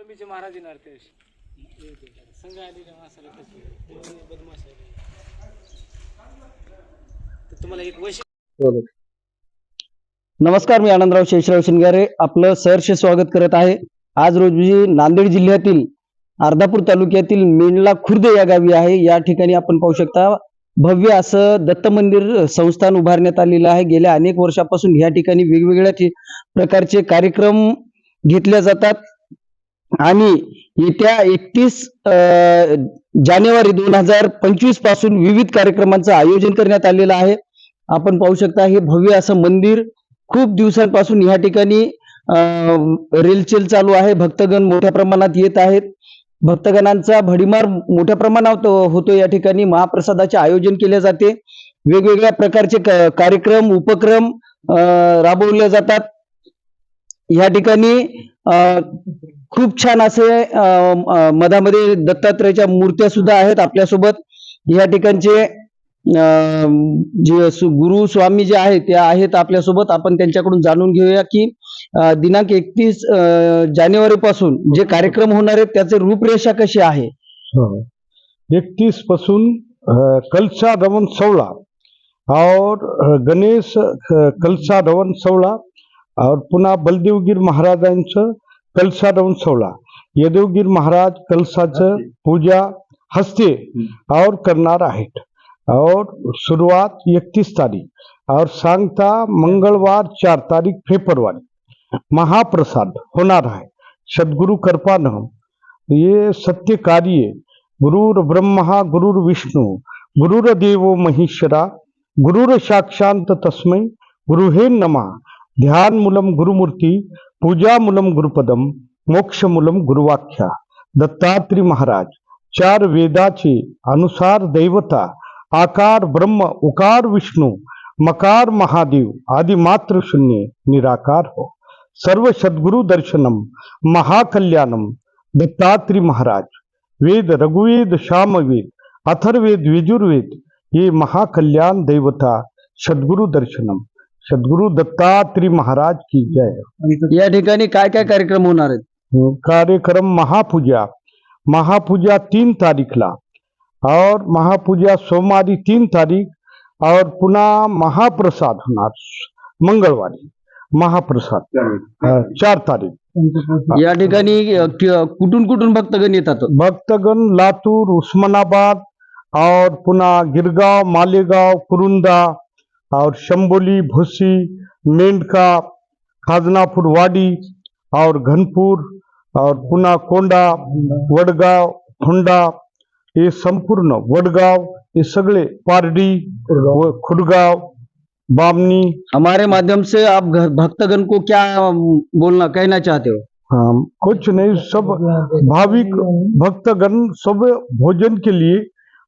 कमीचे महाराज येणार ते संघ आलेल्या माणसाला कसं बदमाश आहे तुम्हाला एक वैशिष्ट्य नमस्कार मी आनंदराव शेषराव शिंगारे. आपलं सहर्ष स्वागत करत आहे. आज रोजी नांदेड जिल्ह्यातील अर्धापूर तालुक्यातील मेंढला खुर्द या गावी आहे. या ठिकाणी आपण पाहू शकता भव्य असं दत्त मंदिर संस्थान उभारण्यात आलेलं आहे. गेल्या अनेक वर्षापासून या ठिकाणी वेगवेगळ्या प्रकारचे कार्यक्रम घेतले जातात. आणि येत्या एकतीस जानेवारी दोन हजार पंचवीसपासून विविध कार्यक्रमांचं आयोजन करण्यात आलेलं आहे. आपण पाहू शकता हे भव्य असं मंदिर खूप दिवसांपासून या ठिकाणी रेलचेल चालू आहे. भक्तगण मोठ्या प्रमाणात येत आहेत. भक्तगणांचा भडीमार मोठ्या प्रमाणात होतो या ठिकाणी. महाप्रसादाचे आयोजन केले जाते. वेगवेगळ्या प्रकारचे कार्यक्रम उपक्रम राबवले जातात. या ठिकाणी खूप छान असे मधामध्ये दत्तात्रयाच्या मूर्त्या सुद्धा आहेत आपल्यासोबत. या ठिकाणचे जे सु- गुरु स्वामी जे आहेत ते आहेत आपल्यासोबत. आपण त्यांच्याकडून जाणून घेऊया की दिनांक एकतीस जानेवारी पासून जे कार्यक्रम होणार आहेत त्याचे रूपरेषा कशी आहे? हो. एकतीसपासून कलसा धवन सोळा और गणेश कलसा धवन सोहळा. और पुन्हा बलदेवगीर महाराजांचं कलसा सोळा यदेवगीर महाराज कलसाचं पूजा हस्ते और करणार आहेत. और सुरुवात एकतीस तारीख. और सांगता मंगळवार चार तारीख फेब्रुवारी. महाप्रसाद होणार आहे. सद्गुरु कृपानं ये सत्य कार्य. गुरुर ब्रह्मा गुरुर विष्णू गुरुर देवो महेश्वरा गुरुर साक्षांत तस्मै गुरुहे नमा. ध्यान मूलम गुरुमूर्ती पूजा मूलम गुरुपदम मोक्ष मूलम गुरुवाख्या दत्तात्री महाराज चार वेदाचे अनुसार दैवता आकार ब्रह्म उकार विष्णू मकार महादेव आदि मात्र शून्य निराकार हो. सर्व सद्गुरु दर्शनम महाकल्याणम दत्तात्री महाराज वेद रघुवेद श्यामवेद अथर्वेद यजुर्वेद हे महाकल्याण दैवता सद्गुरु दर्शनम. सद्गुरु दत्तात्री महाराज की जय। या ठिकाणी काय काय कार्यक्रम होणार आहेत? कार्यक्रम महापूजा। महापूजा तीन तारीखला और महापूजा सोमवारी तीन तारीख और पुन्हा महाप्रसाद होणार मंगळवारी। महाप्रसाद। चार तारीख। या ठिकाणी कुठून कुठून भक्तगण येतात? भक्तगण लातूर उस्मानाबाद और पुन्हा गिरगाव मालेगाव कुरुंदा और शंबोली भोसी मेंढका खाजनापूर वाडी और घनपुर और पुन्हा कोंडा वडगाव होंडा हे संपूर्ण वडगाव हे सगळे पारडी व खुडगाव बामणी। हमारे माध्यम से आप भक्तगण को क्या बोलना कहना चाहते हो? हाँ, कुछ नहीं सब भाविक भक्तगण सब भोजन के लिए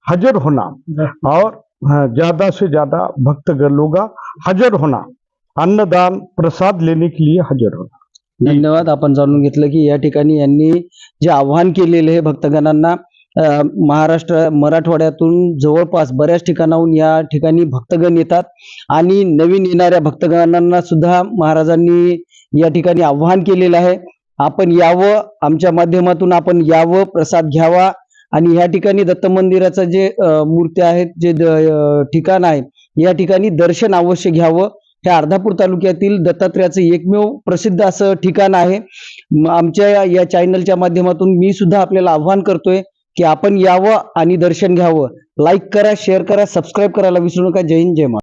हाजिर होना। और हाँ, ज्यादा से ज्यादा भक्तगण लोग हाजिर होना। अन्नदान प्रसाद लेने के लिए हाजिर होना। धन्यवाद। आपण जाणून घेतलं की या ठिकाणी यांनी जे आव्हान केलेले आहे भक्तगणांना महाराष्ट्र मराठवाड्यातून जवळपास बऱ्याच ठिकाणाहून या ठिकाणी भक्तगण येतात आणि नवीन येणाऱ्या भक्तगणांना सुद्धा महाराजांनी या ठिकाणी आव्हान केलेलं आहे. आपण यावं आमच्या माध्यमातून आपण यावं प्रसाद घ्यावा. आणि या ठिकाणी दत्त मंदिराचं जे मूर्त्या आहेत जे द- ठिकाण आहे या ठिकाणी दर्शन अवश्य घ्यावं. हे अर्धापूर तालुक्यातील दत्तात्रयाचं एकमेव प्रसिद्ध असं ठिकाण आहे. आमच्या या- या चॅनलच्या माध्यमातून मी सुद्धा आपल्याला आव्हान करतोय की आपण यावं आणि दर्शन घ्यावं. लाईक करा शेअर करा सबस्क्राईब करायला विसरू नका. जय हिंद जय महाराज